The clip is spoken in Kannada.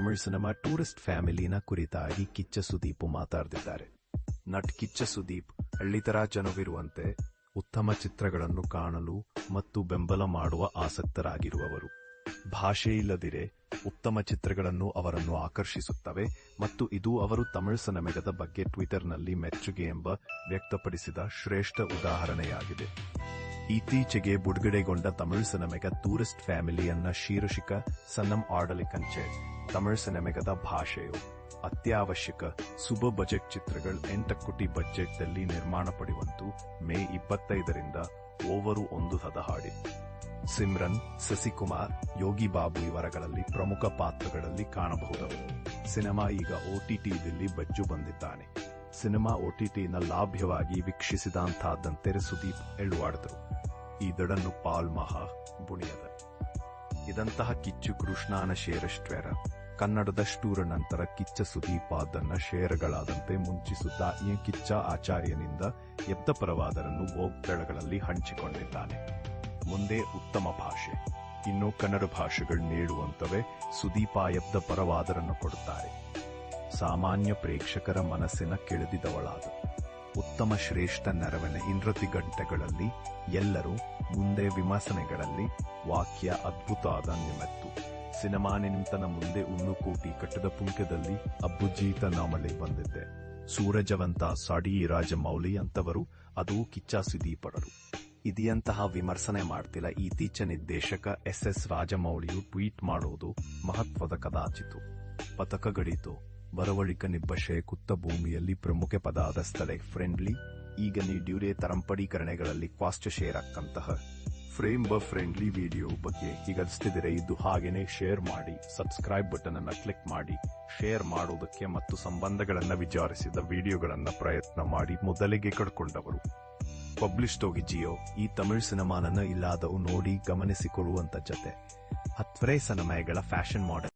ತಮಿಳ್ ಸಿನಿಮಾ ಟೂರಿಸ್ಟ್ ಫ್ಯಾಮಿಲಿನ ಕುರಿತಾಗಿ ಕಿಚ್ಚ ಸುದೀಪ್ ಮಾತಾಡ್ತಿದ್ದಾರೆ. ನಟ್ ಕಿಚ್ಚ ಸುದೀಪ್ ಹಳ್ಳಿತರ ಜನವಿರುವಂತೆ ಉತ್ತಮ ಚಿತ್ರಗಳನ್ನು ಕಾಣಲು ಮತ್ತು ಬೆಂಬಲ ಮಾಡುವ ಆಸಕ್ತರಾಗಿರುವವರು. ಭಾಷೆ ಇಲ್ಲದಿರೆ ಉತ್ತಮ ಚಿತ್ರಗಳನ್ನು ಅವರನ್ನು ಆಕರ್ಷಿಸುತ್ತವೆ ಮತ್ತು ಇದು ಅವರು ತಮಿಳ್ ಸಿನಿಮೆಗದ ಬಗ್ಗೆ ಟ್ವಿಟರ್ನಲ್ಲಿ ಮೆಚ್ಚುಗೆ ಎಂಬ ವ್ಯಕ್ತಪಡಿಸಿದ ಶ್ರೇಷ್ಠ ಉದಾಹರಣೆಯಾಗಿದೆ. ಇತ್ತೀಚೆಗೆ ಬಿಡುಗಡೆಗೊಂಡ ತಮಿಳು ಸಿನಿಮೆಗ ಟೂರಿಸ್ಟ್ ಫ್ಯಾಮಿಲಿಯನ್ನ ಶೀರ್ಷಿಕ ಸನ್ನಂ ಆಡಲಿಕಂಚೆ ತಮಿಳು ಸಿನಿಮೆಗದ ಭಾಷೆಯು ಅತ್ಯಾವಶ್ಯಕ ಸುಬ ಬಜೆಟ್ ಚಿತ್ರಗಳು ಎಂಟ ಕೋಟಿ ಬಜೆಟ್ನಲ್ಲಿ ನಿರ್ಮಾಣ ಪಡೆಯುವಂತೂ ಮೇ ಇಪ್ಪತ್ತೈದರಿಂದ ಓವರು ಒಂದು ಹದ ಹಾಡಿ ಸಿಮ್ರನ್, ಸಸಿಕುಮಾರ್, ಯೋಗಿ ಬಾಬು ಇವರಗಳಲ್ಲಿ ಪ್ರಮುಖ ಪಾತ್ರಗಳಲ್ಲಿ ಕಾಣಬಹುದು. ಸಿನಿಮಾ ಈಗ ಓಟಿಟಿಯಲ್ಲಿ ಬಜ್ಜು ಬಂದಿದ್ದಾನೆ. ಸಿನಿಮಾ ಓಟಿಟಿನ ಲಾಭ್ಯವಾಗಿ ವೀಕ್ಷಿಸಿದಂತಾದಂತೆ ಸುದೀಪ್ ಎಳ್ಳುವಾಡಿದರು ಇದಡನ್ನು ಪಾಲ್ ಮಹಾ ಬುಣಿಯದ ಇದಂತಹ ಕಿಚ್ಚು ಕೃಷ್ಣಾನ ಶೇರಷ್ಟ್ವೇರ ಕನ್ನಡದ ಸ್ಟೂರ ನಂತರ ಕಿಚ್ಚ ಸುದೀಪ ಅದನ್ನ ಶೇರಗಳಾದಂತೆ ಮುಂಚಿಸುತ್ತಾ ಈ ಕಿಚ್ಚ ಆಚಾರ್ಯನಿಂದ ಎತ್ತಪರವಾದರನ್ನು ಓಗ್ದಳಗಳಲ್ಲಿ ಹಂಚಿಕೊಂಡಿದ್ದಾನೆ. ಮುಂದೆ ಉತ್ತಮ ಭಾಷೆ. ಇನ್ನು ಕನ್ನಡ ಭಾಷೆಗಳು ನೀಡುವಂತವೆ ಸುದೀಪ ಎದ್ದ ಪರವಾದರನ್ನು ಕೊಡುತ್ತಾರೆ. ಸಾಮಾನ್ಯ ಪ್ರೇಕ್ಷಕರ ಮನಸ್ಸಿನ ಕೆಳೆದಿದವಳಾದ. ಉತ್ತಮ ಶ್ರೇಷ್ಠ ನೆರವಿನ ಇಂದ್ರತಿ ಗಂಟೆಗಳಲ್ಲಿ ಎಲ್ಲರೂ ಮುಂದೆ ವಿಮರ್ಶನೆಗಳಲ್ಲಿ ವಾಕ್ಯ ಅದ್ಭುತ ನಿಮ್ಮತ್ತು ಸಿನಿಮಾ ನಿಂತನ ಮುಂದೆ ಉನ್ನು ಕೋಟಿ ಕಟ್ಟದ ಪುಂಕ್ಯದಲ್ಲಿ ಅಬ್ಬುಜೀತ ನಾಮಲೆ ಬಂದಿದ್ದೆ ಸೂರಜವಂತ ಸಾಡಿ ರಾಜಮೌಳಿ ಅಂತವರು ಅದು ಕಿಚ್ಚ ಸುದೀಪರರು ಇದೆಯಂತಹ ವಿಮರ್ಶನೆ ಮಾಡ್ತಿಲ್ಲ ಇತ್ತೀಚೆ ನಿರ್ದೇಶಕ ಎಸ್ ಎಸ್ ರಾಜಮೌಳಿಯು ಟ್ವೀಟ್ ಮಾಡೋದು ಮಹತ್ವದ ಕದಾಚಿತು ಪತಕಗಳಿತು ಬರವಳಿಕ ನಿಬ್ಬಶೆ ಕುತ್ತ ಭೂಮಿಯಲ್ಲಿ ಪ್ರಮುಖ ಆದ ಸ್ಥಳ ಫ್ರೆಂಡ್ಲಿ. ಈಗ ನೀ ಡ್ಯೂರೇ ತರಂಪಡೀಕರಣಗಳಲ್ಲಿ ಕ್ವಾಸ್ಟ್ ಶೇರ್ ಅಕ್ಕಂತಹ ಫ್ರೇಮ್ ಬ ಫ್ರೆಂಡ್ಲಿ ವಿಡಿಯೋ ಬಗ್ಗೆ ಹೀಗನ್ಸ್ತಿದ್ರೆ ಇದು ಹಾಗೇನೆ ಶೇರ್ ಮಾಡಿ, ಸಬ್ಸ್ಕ್ರೈಬ್ ಬಟನ್ ಅನ್ನ ಕ್ಲಿಕ್ ಮಾಡಿ, ಶೇರ್ ಮಾಡುವುದಕ್ಕೆ ಮತ್ತು ಸಂಬಂಧಗಳನ್ನ ವಿಚಾರಿಸಿದ ವಿಡಿಯೋಗಳನ್ನ ಪ್ರಯತ್ನ ಮಾಡಿ ಮೊದಲಿಗೆ ಕಡ್ಕೊಂಡವರು ಪಬ್ಲಿಷ್ಡ್ ಹೋಗಿ ಜಿಯೋ, ಈ ತಮಿಳ್ ಸಿನಿಮಾನನ್ನ ಇಲ್ಲಾದವು ನೋಡಿ ಗಮನಿಸಿಕೊಳ್ಳುವಂತ ಜತೆ. ಹತ್ವರೆ ಸಿನಿಮಾಗಳ ಫ್ಯಾಷನ್ ಮಾಡೆಲ್.